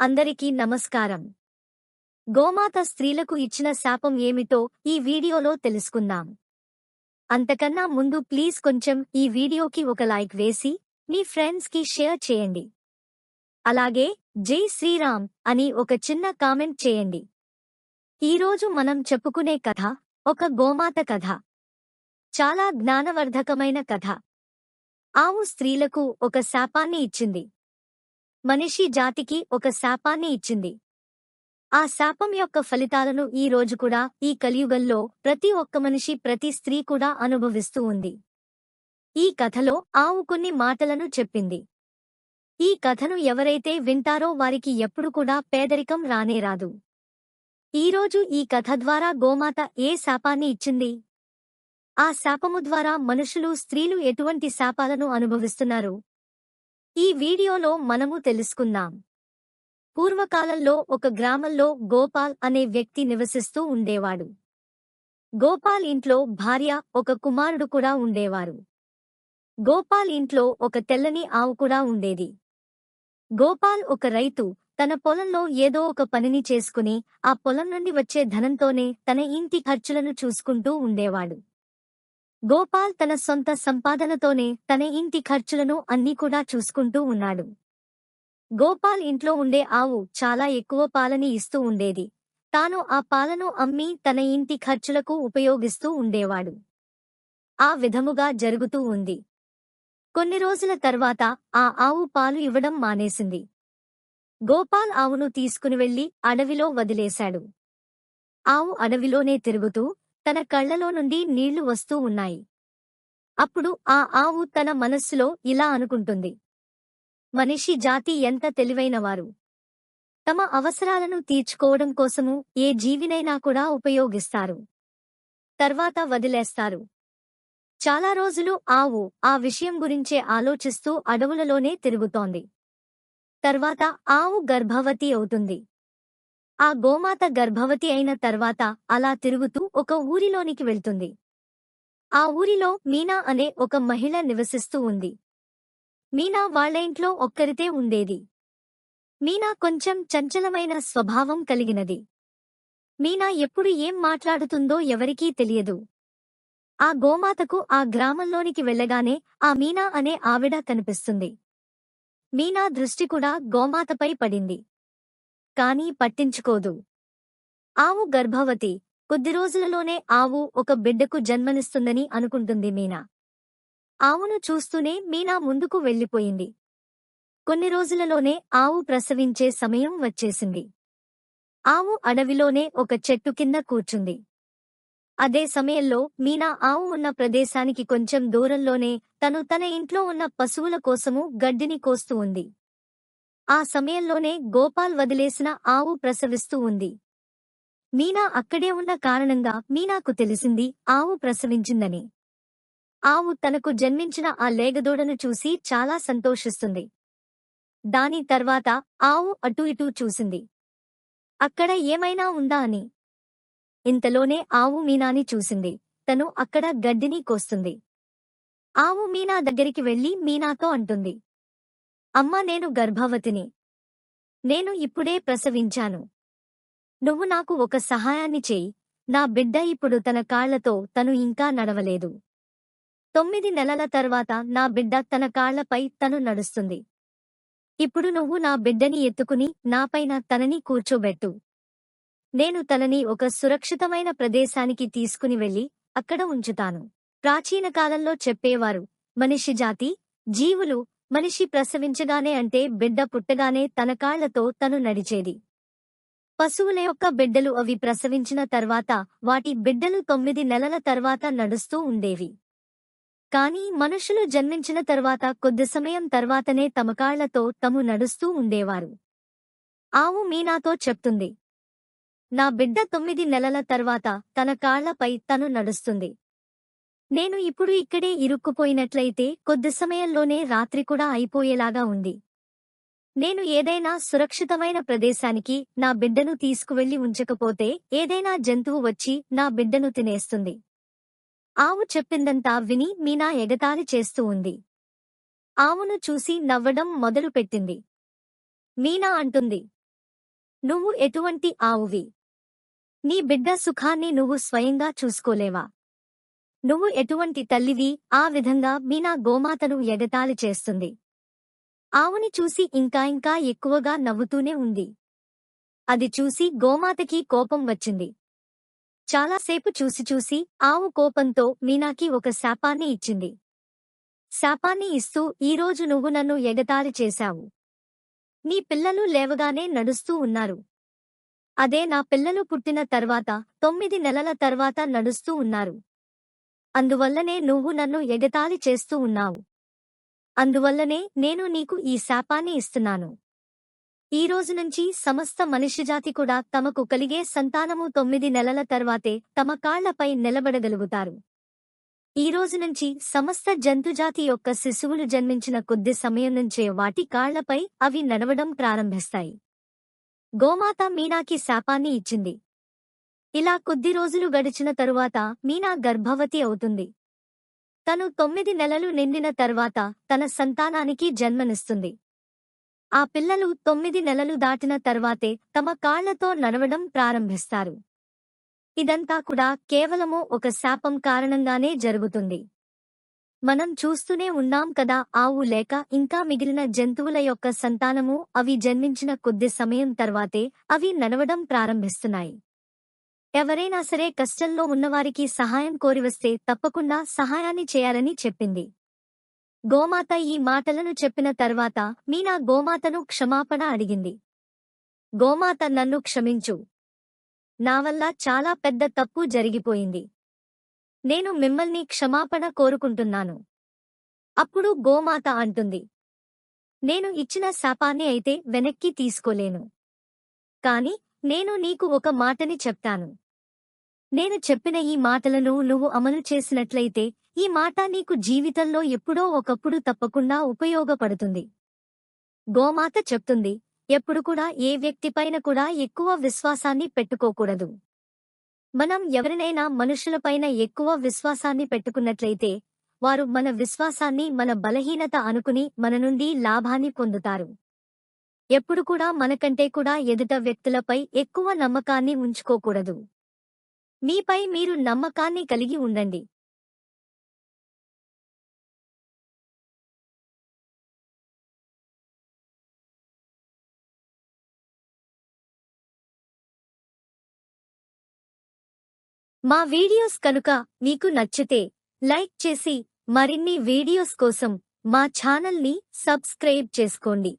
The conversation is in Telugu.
అందరికీ నమస్కారం. గోమాత స్త్రీలకు ఇచ్చిన శాపం ఏమిటో ఈ వీడియోలో తెలుసుకుందాం. అంతకన్నా ముందు ప్లీజ్ కొంచెం ఈ వీడియోకి ఒక లైక్ వేసి మీ ఫ్రెండ్స్కి షేర్ చేయండి. అలాగే జై శ్రీరామ్ అని ఒక చిన్న కామెంట్ చేయండి. ఈరోజు మనం చెప్పుకునే కథ ఒక గోమాత కథ. చాలా జ్ఞానవర్ధకమైన కథ. ఆవు స్త్రీలకు ఒక శాపాన్ని ఇచ్చింది. మనిషి జాతికి ఒక శాపాన్ని ఇచ్చింది. ఆ శాపం యొక్క ఫలితాలను ఈ రోజు కూడా ఈ కలియుగంలో ప్రతి ఒక్క మనిషి ప్రతి స్త్రీ కూడా అనుభవిస్తూ ఉంది. ఈ కథలో ఆవు కొన్ని మాటలను చెప్పింది. ఈ కథను ఎవరైతే వింటారో వారికి ఎప్పుడు కూడా పేదరికం రానేరాదు ఈరోజు ఈ కథ ద్వారా గోమాత ఏ శాపాన్ని ఇచ్చింది? ఆ శాపము ద్వారా మనుషులు స్త్రీలు ఎటువంటి శాపాలను అనుభవిస్తున్నారు? ఈ వీడియోలో మనము తెలుసుకుందాం. పూర్వకాలంలో ఒక గ్రామంలో గోపాల్ అనే వ్యక్తి నివసిస్తూ ఉండేవాడు. గోపాల్ ఇంట్లో భార్య ఒక కుమారుడు కూడా ఉండేవారు. గోపాల్ ఇంట్లో ఒక తెల్లని ఆవు కూడా ఉండేది. గోపాల్ ఒక రైతు తన పొలంలో ఏదో ఒక పనిని చేసుకుని ఆ పొలం నుండి వచ్చే ధనంతోనే తన ఇంటి ఖర్చులను చూసుకుంటూ ఉండేవాడు. గోపాల్ తన సొంత సంపాదనతోనే తన ఇంటి ఖర్చులను అన్నీ కూడా చూసుకుంటూ ఉన్నాడు. గోపాల్ ఇంట్లో ఉండే ఆవు చాలా ఎక్కువ పాలని ఇస్తూ ఉండేది. తాను ఆ పాలను అమ్మి తన ఇంటి ఖర్చులకు ఉపయోగిస్తూ ఉండేవాడు. ఆ విధముగా జరుగుతూ ఉంది. కొన్ని రోజుల తర్వాత ఆ ఆవు పాలు ఇవ్వడం మానేసింది. గోపాల్ ఆవును తీసుకుని వెళ్ళి అడవిలో వదిలేశాడు. ఆవు అడవిలోనే తిరుగుతూ తన కళ్ళలో నుండి నీళ్ళు వస్తూ ఉన్నాయి. అప్పుడు ఆ ఆవు తన మనస్సులో ఇలా అనుకుంటుంది. మనిషి జాతి ఎంత తెలివైనవారు. తమ అవసరాలను తీర్చుకోవడం కోసము ఏ జీవినైనా కూడా ఉపయోగిస్తారు. తర్వాత వదిలేస్తారు. చాలా రోజులు ఆవు ఆ విషయం గురించే ఆలోచిస్తూ అడవులలోనే తిరుగుతోంది. తర్వాత ఆవు గర్భవతి అవుతుంది. ఆ గోమాత గర్భవతి అయిన తర్వాత అలా తిరుగుతూ ఒక ఊరిలోనికి వెళ్తుంది. ఆ ఊరిలో మీనా అనే ఒక మహిళ నివసిస్తూ ఉంది. మీనా వాళ్ళ ఇంట్లో ఒక్కరితే ఉండేది. మీనా కొంచెం చంచలమైన స్వభావం కలిగినది. మీనా ఎప్పుడు ఏం మాట్లాడుతుందో ఎవరికీ తెలియదు. ఆ గోమాతకు ఆ గ్రామంలోనికి వెళ్ళగానే ఆ మీనా అనే ఆవిడ కనిపిస్తుంది. మీనా దృష్టి కూడా గోమాతపై పడింది. కానీ పట్టించుకోదు. ఆవు గర్భవతి. కొద్ది రోజులలోనే ఆవు ఒక బిడ్డకు జన్మనిస్తుందని అనుకుంటుంది మీనా. ఆవును చూస్తూనే మీనా ముందుకు వెళ్ళిపోయింది కొన్ని రోజులలోనే ఆవు ప్రసవించే సమయం వచ్చేసింది. ఆవు అడవిలోనే ఒక చెట్టు కింద కూర్చుంది. అదే సమయంలో మీనా ఆవు ఉన్న ప్రదేశానికి కొంచెం దూరంలోనే తను తన ఇంట్లో ఉన్న పశువుల కోసము గడ్డిని కోస్తూ ఉంది. ఆ సమయంలోనే గోపాల్ వదిలేసిన ఆవు ప్రసవిస్తూ ఉంది. మీనా అక్కడే ఉన్న కారణంగా మీనాకు తెలిసింది ఆవు ప్రసవించిందని. ఆవు తనకు జన్మించిన ఆ లేగదూడను చూసి చాలా సంతోషిస్తుంది. దాని తర్వాత ఆవు అటూ ఇటూ చూసింది. అక్కడ ఏమైనా ఉందా అని. ఇంతలోనే ఆవు మీనాని చూసింది. తను అక్కడ గడ్డిని కోస్తుంది. ఆవు మీనా దగ్గరికి వెళ్ళి మీనాతో అంటుంది. అమ్మ నేను గర్భవతిని. నేను ఇప్పుడే ప్రసవించాను. నువ్వు నాకు ఒక సహాయాన్ని చేయి. నా బిడ్డ ఇప్పుడు తన కాళ్ళతో తను ఇంకా నడవలేదు. తొమ్మిది నెలల తర్వాత నా బిడ్డ తన కాళ్ళపై తను నడుస్తుంది. ఇప్పుడు నువ్వు నా బిడ్డని ఎత్తుకుని నాపైన తనని కూర్చోబెట్టు. నేను తనని ఒక సురక్షితమైన ప్రదేశానికి తీసుకుని వెళ్ళి అక్కడ ఉంచుతాను. ప్రాచీన కాలంలో చెప్పేవారు మనిషి జాతి జీవులు మనిషి ప్రసవించగానే అంటే బిడ్డ పుట్టగానే తన కాళ్ళతో తను నడిచేది. పశువుల యొక్క బిడ్డలు అవి ప్రసవించిన తర్వాత వాటి బిడ్డలు తొమ్మిది నెలల తర్వాత నడుస్తూ ఉండేవి. కాని మనుషులు జన్మించిన తర్వాత కొద్ది సమయం తర్వాతనే తమ కాళ్ళతో తము నడుస్తూ ఉండేవారు. ఆవు మీనాతో చెప్తుంది. నా బిడ్డ తొమ్మిది నెలల తర్వాత తన కాళ్ళపై తను నడుస్తుంది. నేను ఇప్పుడు ఇక్కడే ఇరుక్కుపోయినట్లయితే కొద్ది సమయంలోనే రాత్రి కూడా అయిపోయేలాగా ఉంది. నేను ఏదైనా సురక్షితమైన ప్రదేశానికి నా బిడ్డను తీసుకువెళ్ళి ఉంచకపోతే ఏదైనా జంతువు వచ్చి నా బిడ్డను తినేస్తుంది. ఆవు చెప్పిందంతా విని మీనా ఎగతాళి చేస్తూ ఉంది. ఆవును చూసి నవ్వడం మొదలుపెట్టింది మీనా అంటుంది. నువ్వు ఎటువంటి ఆవువి? నీ బిడ్డ సుఖాన్ని నువ్వు స్వయంగా చూసుకోలేవా? నువ్వు ఎటువంటి తల్లివి? ఆ విధంగా మీనా గోమాతను ఎగతాళి చేస్తుంది. ఆవుని చూసి ఇంకా ఇంకా ఎక్కువగా నవ్వుతూనే ఉంది. అది చూసి గోమాతకి కోపం వచ్చింది. చాలాసేపు చూసి చూసి ఆవు కోపంతో మీనాకి ఒక శాపాన్ని ఇచ్చింది. శాపాన్ని ఇస్తూ ఈరోజు నువ్వు నన్ను ఎగతాళి చేశావు. నీ పిల్లలు లేవగానే నడుస్తూ ఉన్నారు. అదే నా పిల్లలు పుట్టిన తర్వాత తొమ్మిది నెలల తర్వాత నడుస్తూ ఉన్నారు. అందువల్లనే నువ్వు నన్ను ఎగతాళి చేస్తూ ఉన్నావు. అందువల్లనే నేను నీకు ఈ శాపాన్ని ఇస్తున్నాను. ఈ రోజు నుంచి సమస్త మనిషిజాతి కూడా తమకు కలిగే సంతానము తొమ్మిది నెలల తర్వాతే తమ కాళ్ళపై నిలబడగలుగుతారు. ఈ రోజు నుంచి సమస్త జంతుజాతి యొక్క శిశువులు జన్మించిన కొద్ది సమయం నుంచే వాటి కాళ్ళపై అవి నడవడం ప్రారంభిస్తాయి. గోమాత మీనాకి శాపాన్ని ఇచ్చింది. ఇలా కొద్ది రోజులు గడిచిన తరువాత మీనా గర్భవతి అవుతుంది. తను తొమ్మిది నెలలు నిండిన తర్వాత తన సంతానానికి జన్మనిస్తుంది. ఆ పిల్లలు తొమ్మిది నెలలు దాటిన తర్వాతే తమ కాళ్ళతో నడవడం ప్రారంభిస్తారు. ఇదంతా కూడా కేవలము ఒక శాపం కారణంగానే జరుగుతుంది. మనం చూస్తూనే ఉన్నాం కదా ఆవు లేక ఇంకా మిగిలిన జంతువుల యొక్క సంతానము అవి జన్మించిన కొద్ది సమయం తర్వాతే అవి నడవడం ప్రారంభిస్తున్నాయి. ఎవరైనా సరే కష్టంలో ఉన్నవారికి సహాయం కోరివస్తే తప్పకుండా సహాయాన్ని చేయాలని చెప్పింది. గోమాత ఈ మాటలను చెప్పిన తర్వాత మీనా గోమాతను క్షమాపణ అడిగింది. గోమాత నన్ను క్షమించు. నా వల్ల చాలా పెద్ద తప్పు జరిగిపోయింది. నేను మిమ్మల్ని క్షమాపణ కోరుకుంటున్నాను. అప్పుడు గోమాత అంటుంది. నేను ఇచ్చిన శాపాన్ని అయితే వెనక్కి తీసుకోలేను. కాని నేను నీకు ఒక మాటని చెప్తాను. నేను చెప్పిన ఈ మాటలను నువ్వు అమలు చేసినట్లయితే ఈ మాట నీకు జీవితంలో ఎప్పుడో ఒకప్పుడు తప్పకుండా ఉపయోగపడుతుంది. గోమాత చెప్తుంది ఎప్పుడు కూడా ఏ వ్యక్తిపైన కూడా ఎక్కువ విశ్వాసాన్ని పెట్టుకోకూడదు. మనం ఎవరినైనా మనుషులపైన ఎక్కువ విశ్వాసాన్ని పెట్టుకున్నట్లయితే వారు మన విశ్వాసాన్ని మన బలహీనత అనుకుని మన నుండి లాభాన్ని పొందుతారు. ఎప్పుడు కూడా మనకంటే కూడా ఎదుట వ్యక్తులపై ఎక్కువ నమ్మకాన్ని ఉంచుకోకూడదు. మీపై మీరు నమ్మకాన్ని కలిగి ఉండండి. మా వీడియోస్ కనుక మీకు నచ్చితే లైక్ చేసి మరిన్ని వీడియోస్ కోసం మా ఛానల్ని సబ్స్క్రైబ్ చేసుకోండి.